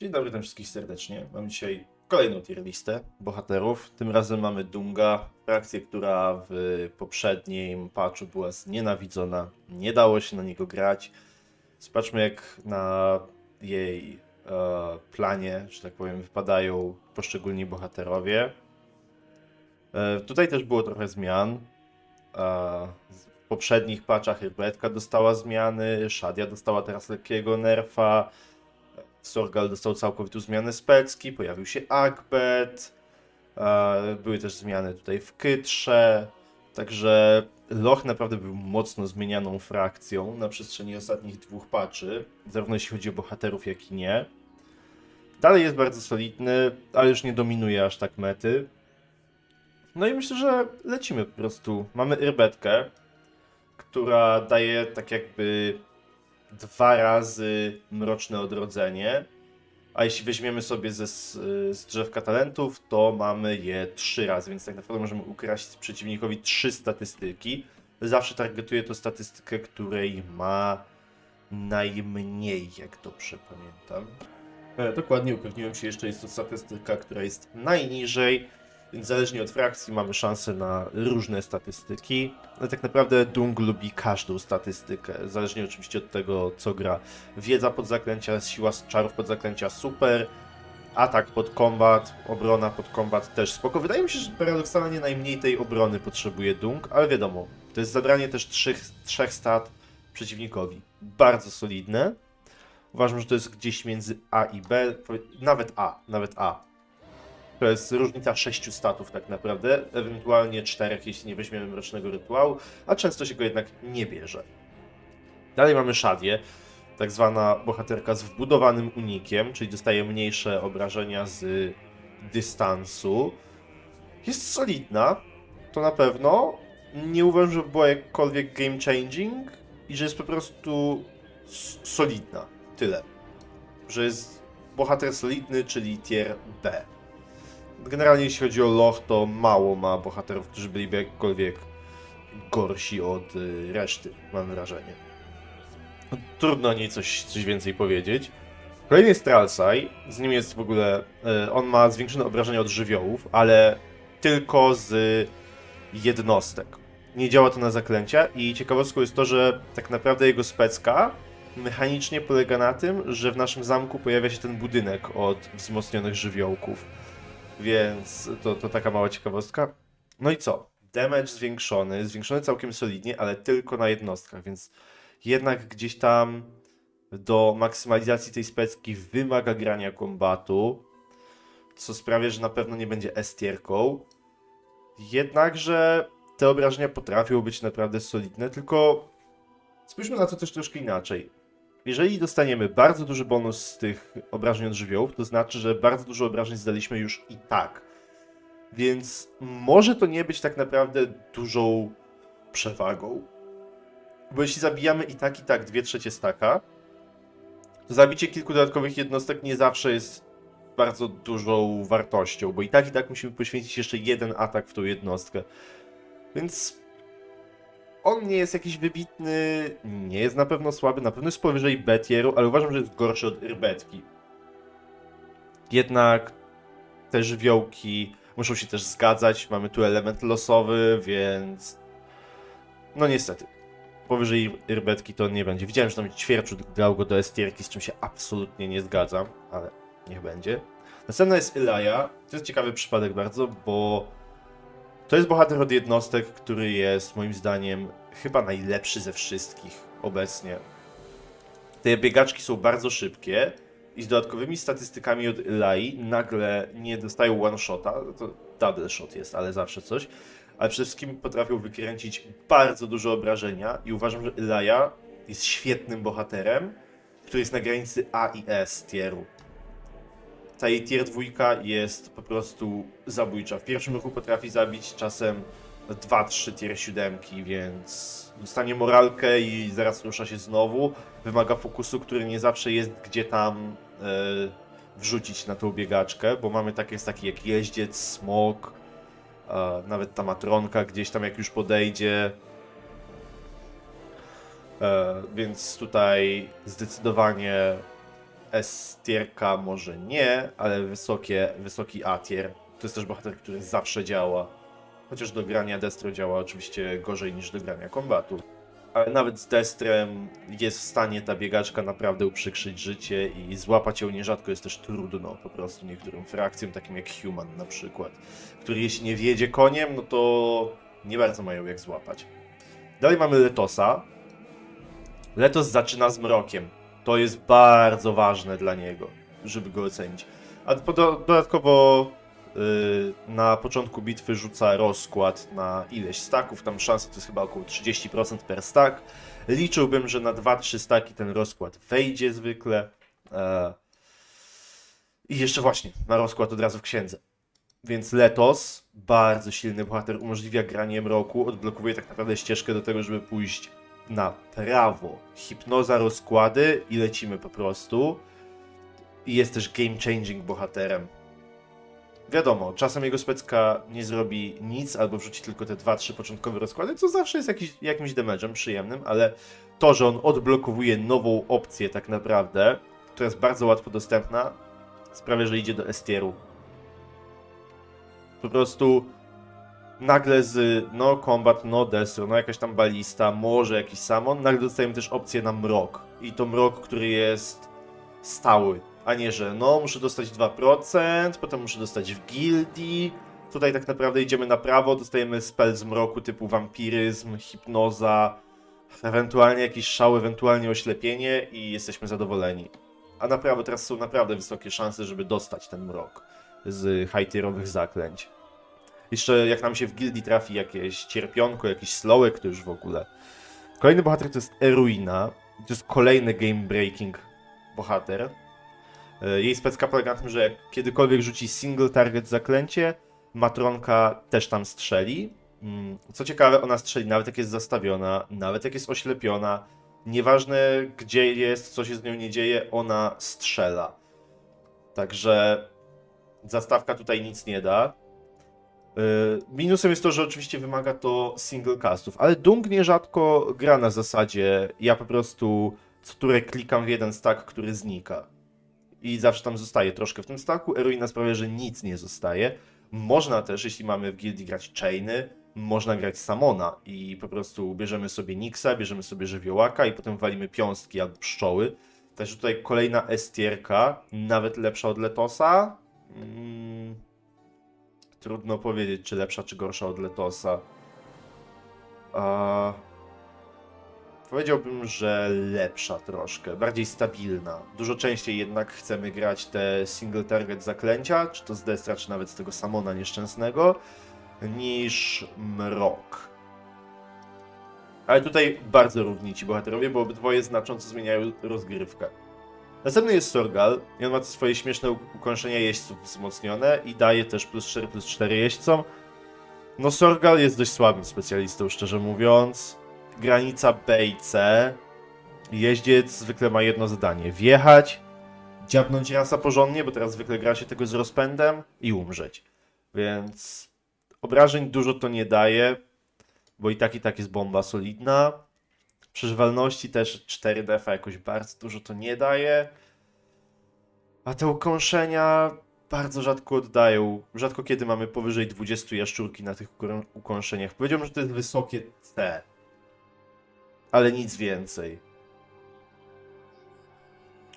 Dzień dobry, witam wszystkich serdecznie. Mam dzisiaj kolejną tier listę bohaterów. Tym razem mamy Dunga, frakcję, która w poprzednim patchu była znienawidzona. Nie dało się na niego grać. Zobaczmy jak na jej e, planie, że tak powiem, wypadają poszczególni bohaterowie. E, tutaj też było trochę zmian. E, w poprzednich patchach Herbetka dostała zmiany, Shadia dostała teraz lekkiego nerfa. Sorgal dostał całkowitą zmianę specki, pojawił się Akbet, były też zmiany tutaj w Kytrze, także Loch naprawdę był mocno zmienianą frakcją na przestrzeni ostatnich dwóch patchy, zarówno jeśli chodzi o bohaterów, jak i nie. Dalej jest bardzo solidny, ale już nie dominuje aż tak mety. No i myślę, że lecimy po prostu. Mamy Irbetkę, która daje tak jakby dwa razy Mroczne Odrodzenie. A jeśli weźmiemy sobie ze, z drzewka talentów, to mamy je trzy razy, więc tak naprawdę możemy ukraść przeciwnikowi trzy statystyki. Zawsze targetuję to statystykę, której ma najmniej, jak dobrze pamiętam. E, dokładnie upewniłem się jeszcze, jest to statystyka, która jest najniżej, więc zależnie od frakcji mamy szansę na różne statystyki. Ale tak naprawdę Dung lubi każdą statystykę, zależnie oczywiście od tego, co gra. Wiedza pod zaklęcia, siła czarów pod zaklęcia super, atak pod kombat, obrona pod kombat też spoko. Wydaje mi się, że paradoksalnie najmniej tej obrony potrzebuje Dung, ale wiadomo, to jest zabranie też trzech, trzech stat przeciwnikowi. Bardzo solidne. Uważam, że to jest gdzieś między A i B, nawet A, nawet A. To jest różnica sześciu statów tak naprawdę, ewentualnie czterech, jeśli nie weźmiemy Mrocznego Rytuału, a często się go jednak nie bierze. Dalej mamy Shadię, tak zwana bohaterka z wbudowanym unikiem, czyli dostaje mniejsze obrażenia z dystansu. Jest solidna, to na pewno. Nie uważam, że była jakkolwiek game changing i że jest po prostu solidna. Tyle. Że jest bohater solidny, czyli tier B. Generalnie jeśli chodzi o Loch, to mało ma bohaterów, którzy byliby jakkolwiek gorsi od y, reszty, mam wrażenie. No, Trudno o niej coś, coś więcej powiedzieć. Kolejny jest Tralsaj, z nim jest w ogóle, y, on ma zwiększone obrażenia od żywiołów, ale tylko z jednostek. Nie działa to na zaklęcia i ciekawostką jest to, że tak naprawdę jego specka mechanicznie polega na tym, że w naszym zamku pojawia się ten budynek od wzmocnionych żywiołków. Więc to, to taka mała ciekawostka. No i co? Damage zwiększony, zwiększony całkiem solidnie, ale tylko na jednostkach, więc jednak gdzieś tam do maksymalizacji tej specki wymaga grania kombatu, co sprawia, że na pewno nie będzie S-tierką. Jednakże te obrażenia potrafią być naprawdę solidne, tylko spójrzmy na to też troszkę inaczej. Jeżeli dostaniemy bardzo duży bonus z tych obrażeń od żywiołów, to znaczy, że bardzo dużo obrażeń zdaliśmy już i tak. Więc może to nie być tak naprawdę dużą przewagą. Bo jeśli zabijamy i tak, i tak dwie trzecie staka, to zabicie kilku dodatkowych jednostek nie zawsze jest bardzo dużą wartością, bo i tak, i tak musimy poświęcić jeszcze jeden atak w tą jednostkę. Więc on nie jest jakiś wybitny, nie jest na pewno słaby, na pewno jest powyżej Betieru, ale uważam, że jest gorszy od Irbetki. Jednak te żywiołki muszą się też zgadzać, mamy tu element losowy, więc no niestety. Powyżej Irbetki to nie będzie. Widziałem, że tam ćwierciu grał go do S-tierki, z czym się absolutnie nie zgadzam, ale niech będzie. Następna jest Ilaya. To jest ciekawy przypadek bardzo, bo to jest bohater od jednostek, który jest moim zdaniem chyba najlepszy ze wszystkich obecnie. Te biegaczki są bardzo szybkie i z dodatkowymi statystykami od Ilai nagle nie dostają one-shota, to double shot jest, ale zawsze coś, ale przede wszystkim potrafią wykręcić bardzo dużo obrażenia i uważam, że Ilaja jest świetnym bohaterem, który jest na granicy A i S tieru ta jej tier dwójka jest po prostu zabójcza. W pierwszym ruchu potrafi zabić czasem 2-3 tier siódemki, więc dostanie moralkę i zaraz rusza się znowu. Wymaga fokusu, który nie zawsze jest gdzie tam e, wrzucić na tą biegaczkę, bo mamy takie staki jak jeździec, smok, e, nawet ta matronka gdzieś tam jak już podejdzie. E, więc tutaj zdecydowanie S-tierka może nie, ale wysokie, wysoki A-tier. To jest też bohater, który zawsze działa. Chociaż do grania Destro działa oczywiście gorzej niż do grania kombatu. Ale nawet z Destrem jest w stanie ta biegaczka naprawdę uprzykrzyć życie i złapać ją nierzadko jest też trudno po prostu niektórym frakcjom, takim jak Human na przykład, który jeśli nie wiedzie koniem, no to nie bardzo mają jak złapać. Dalej mamy Letosa. Letos zaczyna z mrokiem. To jest bardzo ważne dla niego, żeby go ocenić. A dodatkowo yy, na początku bitwy rzuca rozkład na ileś staków. Tam szansa to jest chyba około 30% per stack. Liczyłbym, że na 2-3 staki ten rozkład wejdzie zwykle. E, I jeszcze właśnie, na rozkład od razu w księdze. Więc Letos, bardzo silny bohater, umożliwia granie mroku, odblokowuje tak naprawdę ścieżkę do tego, żeby pójść na prawo. Hipnoza, rozkłady i lecimy po prostu. I jest też game changing bohaterem. Wiadomo, czasem jego specka nie zrobi nic, albo wrzuci tylko te 2-3 początkowe rozkłady, co zawsze jest jakiś, jakimś damage'em przyjemnym, ale to, że on odblokowuje nową opcję tak naprawdę, która jest bardzo łatwo dostępna, sprawia, że idzie do S-tieru. Po prostu nagle z no combat, no destro, no jakaś tam balista, może jakiś samon, nagle dostajemy też opcję na mrok. I to mrok, który jest stały, a nie, że no muszę dostać 2%, potem muszę dostać w gildii. Tutaj tak naprawdę idziemy na prawo, dostajemy spell z mroku typu wampiryzm, hipnoza, ewentualnie jakiś szał, ewentualnie oślepienie i jesteśmy zadowoleni. A na prawo teraz są naprawdę wysokie szanse, żeby dostać ten mrok z high-tierowych zaklęć. Jeszcze jak nam się w gildii trafi jakieś cierpionko, jakiś slowek, to już w ogóle. Kolejny bohater to jest Eruina. To jest kolejny game breaking bohater. E, Jej specka polega na tym, że jak kiedykolwiek rzuci single target zaklęcie, matronka też tam strzeli. Mm, Co ciekawe, ona strzeli nawet jak jest zastawiona, nawet jak jest oślepiona. Nieważne gdzie jest, co się z nią nie dzieje, ona strzela. Także zastawka tutaj nic nie da. Yy, Minusem jest to, że oczywiście wymaga to single castów, ale Dung nierzadko gra na zasadzie ja po prostu co turę klikam w jeden stack, który znika. I zawsze tam zostaje troszkę w tym stacku. Eruina sprawia, że nic nie zostaje. Można też, jeśli mamy w gildii grać chainy, można grać Samona i po prostu bierzemy sobie Nixa, bierzemy sobie żywiołaka i potem walimy piąstki albo pszczoły. Także tutaj kolejna estierka, nawet lepsza od Letosa. Mm, trudno powiedzieć, czy lepsza, czy gorsza od Letosa. A... Powiedziałbym, że lepsza troszkę, bardziej stabilna. Dużo częściej jednak chcemy grać te single target zaklęcia, czy to z Destra, czy nawet z tego Samona nieszczęsnego, niż Mrok. Ale tutaj bardzo równi ci bohaterowie, bo obydwoje znacząco zmieniają rozgrywkę. Następny jest Sorgal i on ma swoje śmieszne ukąszenia jeźdźców wzmocnione i daje też plus 4 plus 4 jeźdźcom. No Sorgal jest dość słabym specjalistą, szczerze mówiąc. Granica B i C. Jeździec zwykle ma jedno zadanie. Wjechać, dziabnąć rasa porządnie, bo teraz zwykle gra się tego z rozpędem i umrzeć. Więc obrażeń dużo to nie daje, bo i tak i tak jest bomba solidna. Przeżywalności też 4 defa jakoś bardzo dużo to nie daje. A te ukąszenia bardzo rzadko oddają. Rzadko kiedy mamy powyżej 20 jaszczurki na tych ukąszeniach. Powiedziałbym, że to jest wysokie C. Ale nic więcej.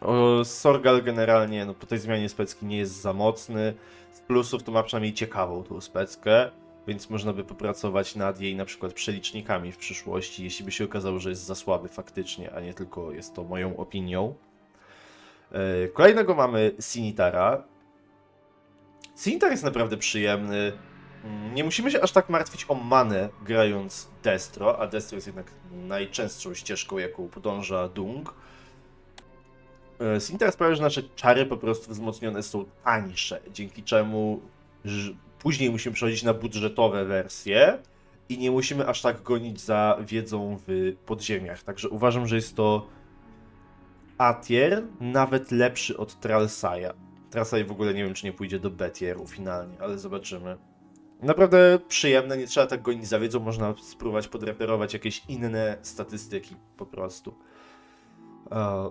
O, Sorgal generalnie no, po tej zmianie specki nie jest za mocny. Z plusów to ma przynajmniej ciekawą tą speckę, więc można by popracować nad jej na przykład przelicznikami w przyszłości, jeśli by się okazało, że jest za słaby faktycznie, a nie tylko jest to moją opinią. E, Kolejnego mamy Sinitara. Sinitar jest naprawdę przyjemny. Mm, Nie musimy się aż tak martwić o manę grając Destro, a Destro jest jednak najczęstszą ścieżką, jaką podąża Dung. E, Sinitar sprawia, że nasze czary po prostu wzmocnione są tańsze, dzięki czemu później musimy przechodzić na budżetowe wersje i nie musimy aż tak gonić za wiedzą w podziemiach. Także uważam, że jest to A-tier, nawet lepszy od Tralsaja. Tralsaj w ogóle nie wiem, czy nie pójdzie do B-tieru finalnie, ale zobaczymy. Naprawdę przyjemne, nie trzeba tak gonić za wiedzą, można spróbować podreperować jakieś inne statystyki po prostu. E,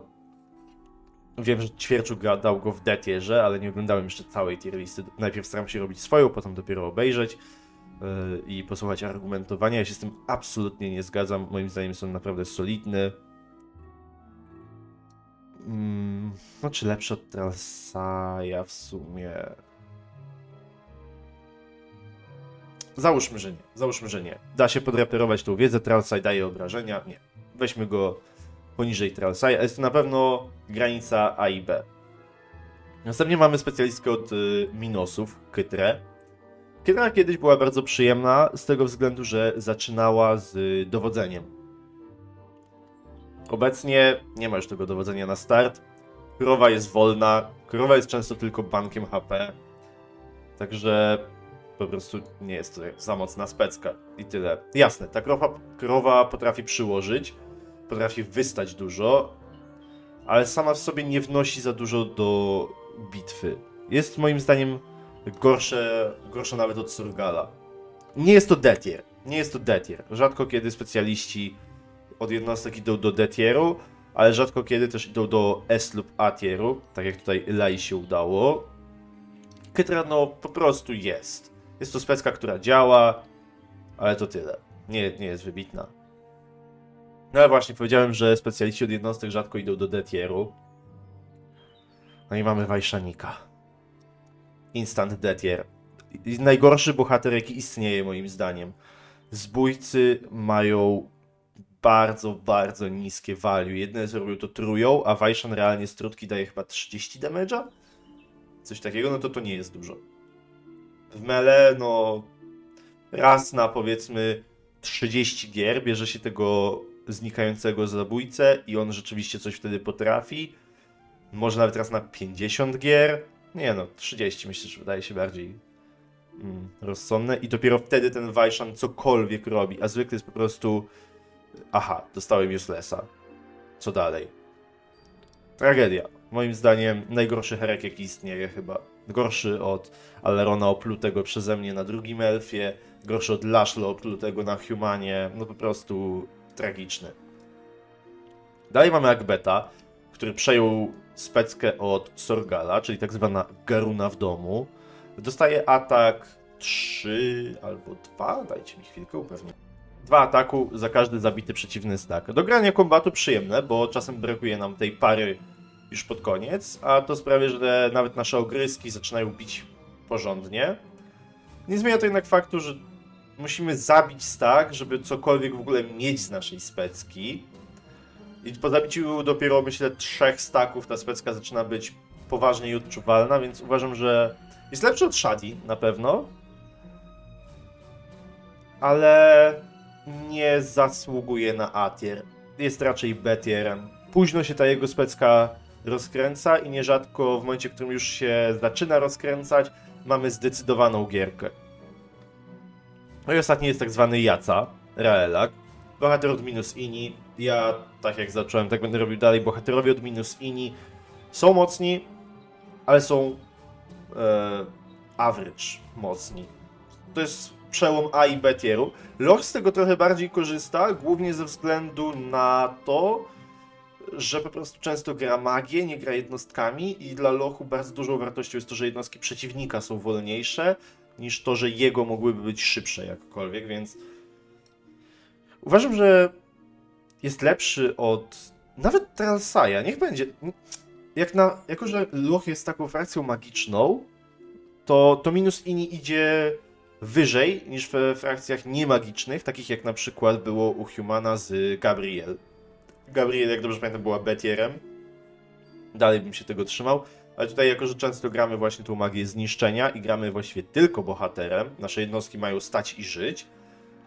Wiem, że Ćwierczuk ga- dał go w D-tierze, ale nie oglądałem jeszcze całej tier listy. Najpierw staram się robić swoją, potem dopiero obejrzeć yy, i posłuchać argumentowania. Ja się z tym absolutnie nie zgadzam. Moim zdaniem są naprawdę solidne. Mm, no czy lepsze od Tralsaja w sumie? Załóżmy, że nie. Załóżmy, że nie. Da się podreperować tą wiedzę, Tralsaj daje obrażenia. Nie. Weźmy go poniżej Tralsaja. Jest to na pewno granica A i B. Następnie mamy specjalistkę od y, Minosów, Kytrę. Kytra kiedyś była bardzo przyjemna z tego względu, że zaczynała z y, dowodzeniem. Obecnie nie ma już tego dowodzenia na start. Krowa jest wolna, krowa jest często tylko bankiem HP. Także po prostu nie jest to za mocna specka i tyle. Jasne, ta krowa, krowa potrafi przyłożyć, potrafi wystać dużo, ale sama w sobie nie wnosi za dużo do bitwy. Jest moim zdaniem gorsze, gorsza nawet od Surgala. Nie jest to D-tier. Nie jest to D-tier. Rzadko kiedy specjaliści od jednostek idą do D-tieru, ale rzadko kiedy też idą do S lub A tieru, tak jak tutaj Lai się udało. Kytra no po prostu jest. Jest to specka, która działa, ale to tyle. Nie, nie jest wybitna. No ale właśnie, powiedziałem, że specjaliści od jednostek rzadko idą do D-tieru. No i mamy Wajszanika. Instant D-tier. I- Najgorszy bohater, jaki istnieje moim zdaniem. Zbójcy mają bardzo, bardzo niskie value. Jedne z robią to trują, a Wajszan realnie z trutki daje chyba 30 damage'a? Coś takiego, no to to nie jest dużo. W mele, no raz na powiedzmy 30 gier bierze się tego znikającego zabójcę i on rzeczywiście coś wtedy potrafi. Może nawet raz na 50 gier. Nie no, 30 myślę, że wydaje się bardziej mm, rozsądne. I dopiero wtedy ten Wajszan cokolwiek robi, a zwykle jest po prostu aha, dostałem uselessa. Co dalej? Tragedia. Moim zdaniem najgorszy herek jaki istnieje chyba. Gorszy od Alerona oplutego przeze mnie na drugim elfie, gorszy od Lashlo oplutego na Humanie, no po prostu tragiczny. Dalej mamy Agbeta, który przejął speckę od Sorgala, czyli tak zwana Garuna w domu. Dostaje atak 3 albo 2, dajcie mi chwilkę, upewnię. Dwa ataku za każdy zabity przeciwny stack. Do grania kombatu przyjemne, bo czasem brakuje nam tej pary już pod koniec, a to sprawia, że nawet nasze ogryski zaczynają bić porządnie. Nie zmienia to jednak faktu, że musimy zabić stack, żeby cokolwiek w ogóle mieć z naszej specki. I po zabiciu dopiero, myślę, trzech staków ta specka zaczyna być poważniej odczuwalna, więc uważam, że jest lepszy od Shadi na pewno. Ale nie zasługuje na A tier. Jest raczej B tierem. Późno się ta jego specka rozkręca i nierzadko w momencie, w którym już się zaczyna rozkręcać, mamy zdecydowaną gierkę. No i ostatni jest tak zwany Jaca, Raelak. Bohater od minus ini. Ja, tak jak zacząłem, tak będę robił dalej. Bohaterowie od minus ini są mocni, ale są e, average mocni. To jest przełom A i B tieru. Loch z tego trochę bardziej korzysta, głównie ze względu na to, że po prostu często gra magię, nie gra jednostkami i dla Lochu bardzo dużą wartością jest to, że jednostki przeciwnika są wolniejsze, niż to, że jego mogłyby być szybsze jakkolwiek, więc uważam, że jest lepszy od nawet Tralsaja. Niech będzie. Jak na, jako, że Loch jest taką frakcją magiczną, to, to minus ini idzie wyżej niż we frakcjach niemagicznych, takich jak na przykład było u Humana z Gabriel. Gabriel, jak dobrze pamiętam, była betierem. Dalej bym się tego trzymał. Ale tutaj, jako że często gramy właśnie tą magię zniszczenia i gramy właściwie tylko bohaterem, nasze jednostki mają stać i żyć,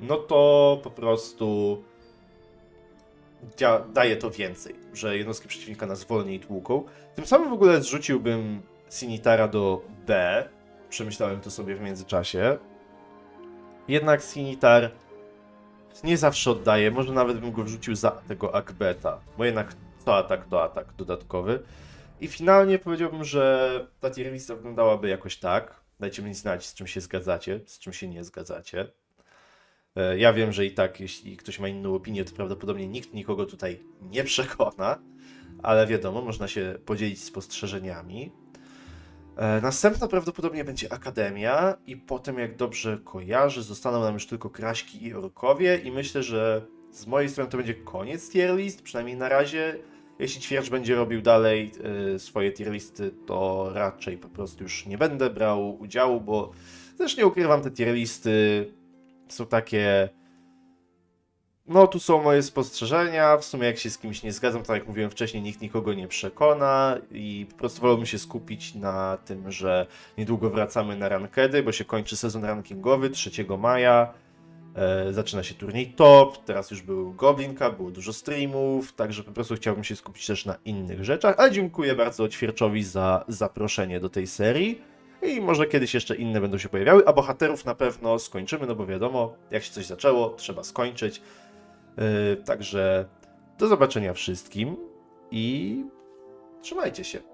no to po prostu daje to więcej, że jednostki przeciwnika nas wolniej tłuką. Tym samym w ogóle zrzuciłbym Sinitara do B. Przemyślałem to sobie w międzyczasie. Jednak Sinitar nie zawsze oddaje, może nawet bym go wrzucił za tego Akbeta, bo jednak to atak to atak dodatkowy. I finalnie powiedziałbym, że ta tier lista wyglądałaby jakoś tak. Dajcie mi znać, z czym się zgadzacie, z czym się nie zgadzacie. E, Ja wiem, że i tak, jeśli ktoś ma inną opinię, to prawdopodobnie nikt nikogo tutaj nie przekona, ale wiadomo, można się podzielić spostrzeżeniami. E, Następna prawdopodobnie będzie Akademia i potem, jak dobrze kojarzę, zostaną nam już tylko Kraśki i Orkowie i myślę, że z mojej strony to będzie koniec tier list, przynajmniej na razie. Jeśli Ćwierć będzie robił dalej e, swoje tier listy, to raczej po prostu już nie będę brał udziału, bo też nie ukrywam, te tier listy są takie... No, tu są moje spostrzeżenia. W sumie, jak się z kimś nie zgadzam, tak jak mówiłem wcześniej, nikt nikogo nie przekona i po prostu wolałbym się skupić na tym, że niedługo wracamy na rankedy, bo się kończy sezon rankingowy 3 maja. E, zaczyna się turniej top, teraz już był Goblinka, było dużo streamów, także po prostu chciałbym się skupić też na innych rzeczach, ale dziękuję bardzo Ćwierczowi za zaproszenie do tej serii i może kiedyś jeszcze inne będą się pojawiały, a bohaterów na pewno skończymy, no bo wiadomo, jak się coś zaczęło, trzeba skończyć. E, także do zobaczenia wszystkim i trzymajcie się.